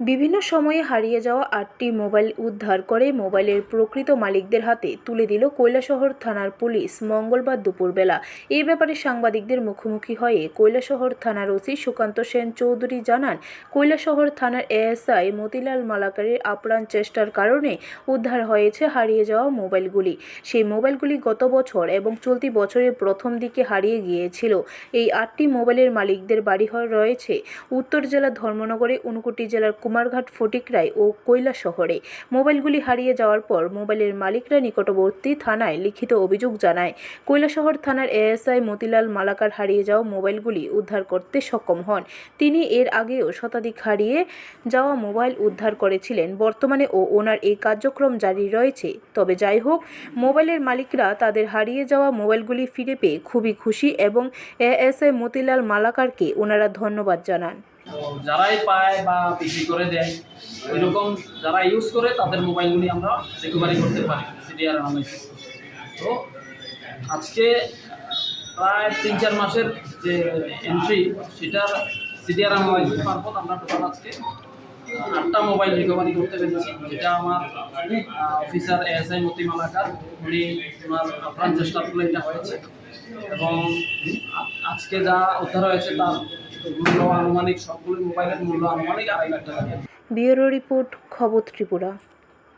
বিভিন্ন সময়ে হারিয়ে যাওয়া আটটি মোবাইল উদ্ধার করে মোবাইলের প্রকৃত মালিকদের হাতে তুলে দিল কৈলাসহর থানার পুলিশ মঙ্গলবার দুপুরবেলা। এ ব্যাপারে সাংবাদিকদের মুখোমুখি হয়ে কৈলাসহর থানার ওসি সুকান্ত সেন চৌধুরী জানান, কৈলাসহর থানার এএসআই মতিলাল মালাকারের আপ্রাণ চেষ্টার কারণে উদ্ধার হয়েছে হারিয়ে যাওয়া মোবাইলগুলি। সেই মোবাইলগুলি গত বছর এবং চলতি বছরের প্রথম দিকে হারিয়ে গিয়েছিল। এই আটটি মোবাইলের মালিকদের বাড়ি রয়েছে উত্তর জেলার ধর্মনগরে ঊনকোটি জেলার কুমারঘাট ফটিকরাই ও কৈলা শহরে। মোবাইলগুলি হারিয়ে যাওয়ার পর মোবাইলের মালিকরা নিকটবর্তী থানায় লিখিত অভিযোগ জানায়। কৈলাসহর থানার এএসআই মতিলাল মালাকার হারিয়ে যাওয়া মোবাইলগুলি উদ্ধার করতে সক্ষম হন। তিনি এর আগেও শতাধিক হারিয়ে যাওয়া মোবাইল উদ্ধার করেছিলেন। বর্তমানে ও ওনার এই কার্যক্রম জারি রয়েছে। তবে যাই হোক, মোবাইলের মালিকরা তাদের হারিয়ে যাওয়া মোবাইলগুলি ফিরে পেয়ে খুবই খুশি এবং এএসআই মতিলাল মালাকারকে ওনারা ধন্যবাদ জানান। যারাই পায় বা বিক্রি করে দেয় এরকম যারা ইউজ করে তাদের মোবাইলগুলি আমরা রিকভারি করতে পারি সিডিআর নামে তো আজকে প্রায় তিন চার মাসের যে এন্ট্রি সেটার সিডিআর মোবাইল মারফত আমরা টোটাল আজকে। আটটা মোবাইল রিকভারি করতে পেরেছি, যেটা আমার অফিসার এএসআই মতি মালাকার উনি ওনার আপ্রাণ চেষ্টার ফলে এটা হয়েছে। এবং আজকে যা উদ্ধার হয়েছে তার মূল্য, আনুমানিক সবগুলো মোবাইলের মূল্য, আনুমানিক আড়াই লাখ টাকা। ব্যুরো রিপোর্ট, খবর ত্রিপুরা।